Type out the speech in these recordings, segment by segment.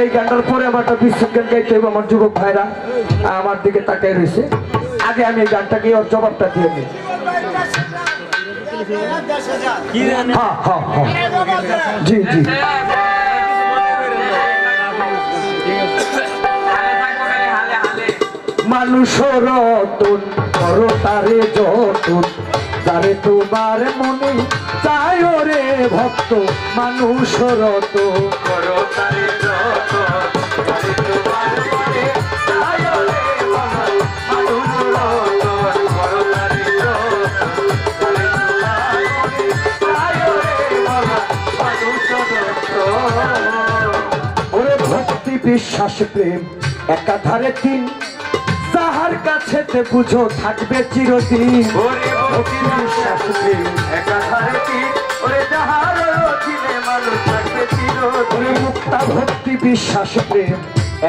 এই গানটার পরে আমার একটা বিশ্ব গান গাইতে হবে আমার যুবক ভাইরা। আমার দিকে তাকাই রয়েছে আগে আমি এই গানটাকে ওর জবাবটা দিয়ে নিই। জি জি। মানুষ রতন করো তারে যতন। তারে তোমার মনে চাই রে ভক্ত মানুষ রতন করো তারে বিশ্বাস প্রেম একাধারে তিন। যাহার কাছেতে বুঝো থাকবে চিরদিন। ভক্তি বিশ্বাস প্রেম একাধারে কি ওরে যাহার অধীনে মানুষ থাকবে চিরদিন। মুক্তা ভক্তি বিশ্বাস প্রেম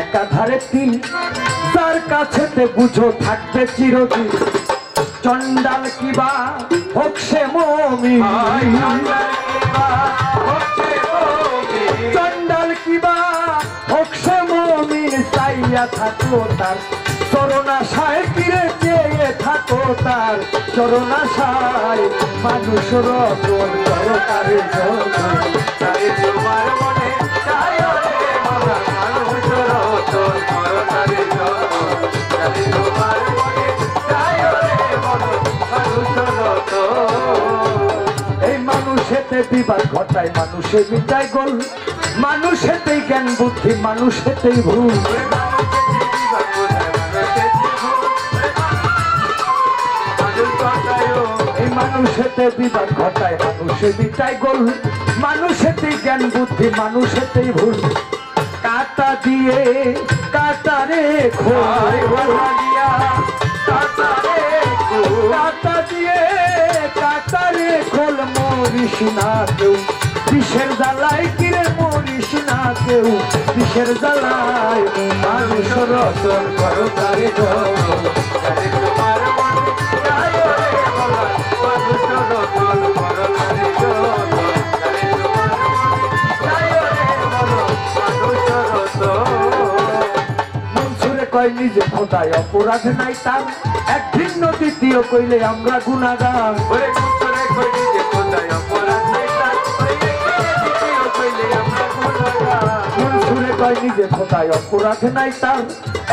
একাধারে তিন। যার কাছেতে বুঝো থাকবে চিরদিন। চন্ডাল কিবা হোক সে মমি। কিবা মমিন চাইয়া থাকো তার। চরণাশায় ফিরে চেয়ে থাকো তার। চরণাশায় মানুষ রতন করতারে যতন তারে তোমার বিবাদ ঘটায় মানুষে মিটায় গোল। মানুষেতেই জ্ঞান বুদ্ধি মানুষেতেই ভুল। মানুষেতে বিবাদ ঘটায় মানুষে মিটায় গোল। মানুষেতেই জ্ঞান বুদ্ধি মানুষেতেই ভুল। কাটা দিয়ে কাটারে খোয় কাটা দিয়ে মরিস না কেউ। বিষের জ্বালায় কিরে মরিস না কেউ? বিষের জ্বালায় মানুষ রতন করো তারে তোমার কয়, নিজে খোদায় অপরাধ নাই তার। এক ভিন্ন দ্বিতীয় কইলে আমরা গুণাগার। কয় নিজে খোদায় অপরাধ নাই তার।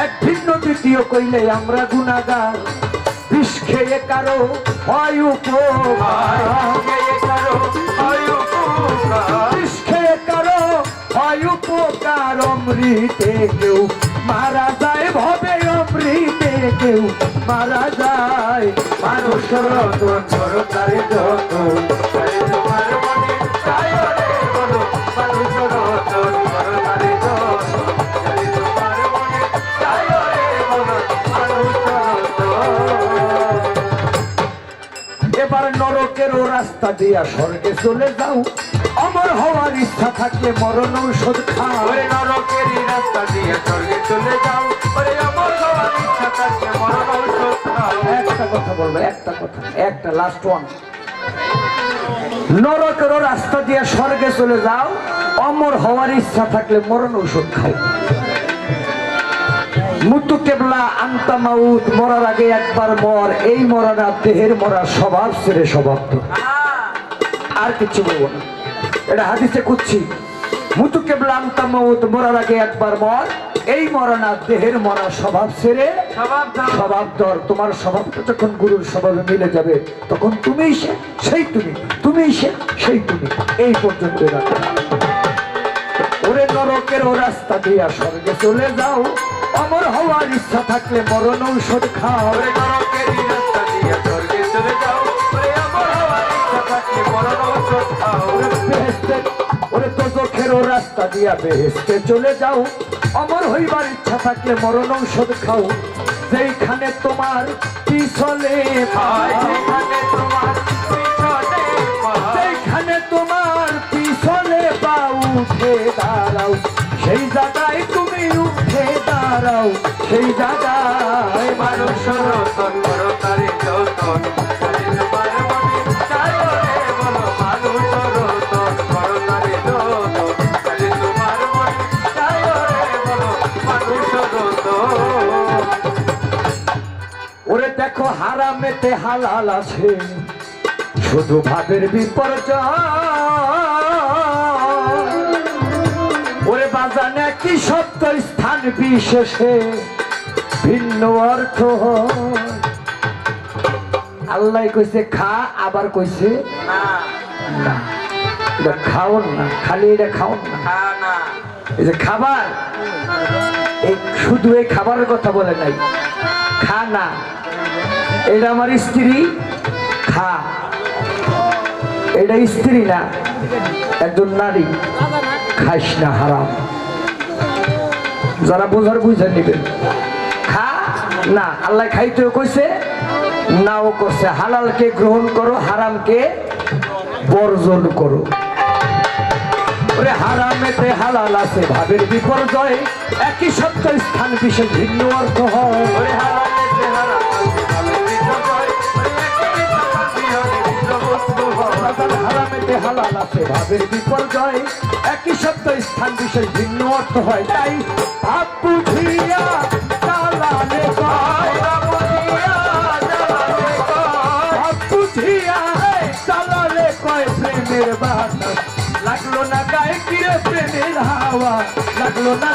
এক ভিন্ন দ্বিতীয় কইলে আমরা গুণাগার। বিষ খেয়ে কারও হয় উপকার। কারও হয় উপকার। বিষ খেয়ে কারও হয় উপকার। অমৃতে কেউ মারা যায় ভবে অমৃতে কেউ। মারা যায় মানুষ রতন করো যত এবার নরকেরও রাস্তা দিয়া স্বর্গে চলে যাও। অমর হওয়ার ইচ্ছা থাকলে মরণ ঔষধ খাও। ওরে নরকেরই রাস্তা দিয়ে স্বর্গে চলে যাও। আমার হওয়ার ইচ্ছা থাকলে মরণ ঔষধ খাও। একটা কথা বলব একটা কথা একটা লাস্ট ওয়ান নরকেরও রাস্তা দিয়ে স্বর্গে চলে যাও। অমর হওয়ার ইচ্ছা থাকলে মরণ ঔষধ খাও। মুতু কেবলা আন্তা মাউত মরার আগে একবার মর। এই মরাটা দেহের মরা স্বভাব ছেড়ে স্বভাব তো। আর কিছু বলব না। এটা হাদিসে খুঁজছি। মুতু কেবলা আন্তা মাউত মরার আগে একবার মর। এই মরা না দেহের মরা স্বভাব ছেড়ে স্বভাব দর তোমার স্বভাবটা যখন গুরুর স্বভাবে মিলে যাবে তখন তুমিই সে সেই তুমি। তুমিই সে সেই তুমি। এই পর্যন্ত রাখো। ওরে নরকের ও রাস্তা দিয়া স্বর্গে চলে যাও। অমর হওয়ার ইচ্ছা থাকলে মরণ ঔষধ খাও। ওরে তো চোখেরও রাস্তা দিয়া বেহেস্তে চলে যাও। অমর হইবার ইচ্ছা থাকলে মরণ ঔষধ খাও। যেইখানে তোমার পিছলে যেখানে তোমার পিছনে পা যেখানে তোমার পিছনে পা উঠে দাঁড়াও। সেই জায়গায় তুমি দাঁড়াও। সেই দাদায় মানুষ রতন করো তারে যতন। ওরে দেখো হারামেতে হালাল আছে। শুধু ভাবের বিপর্যয়। ওরে বাজানে কি সত্য বিশেষে ভিন্ন অর্থ। আল্লাহ কইছে খা আবার কইছে না। না এটা খাওন না খালি এটা খাওন না। না। এই যে খাবার এই শুধু এই খাবারের কথা বলে নাই। খা না। এটা আমার স্ত্রী খা। এটা স্ত্রী না একজন নারী। খাইস না হারাম। যারা বোঝার বুঝে নিবেন খা, না, আল্লাহ খাইতেও কইছে, নাও করছে। হালালকে গ্রহণ করো, হারামকে বর্জন করো। হারামেতে হালাল আছে, ভাবের বিপর্যয়। একই সত্য স্থান বিশেষ ভিন্ন অর্থ হয়। আছে ভাবের বিপর্যয়, একই শব্দ স্থান বিশেষ ভিন্ন অর্থ হয়। তাই লাগল না গায়ে কিরে প্রেমের হাওয়া। লাগল না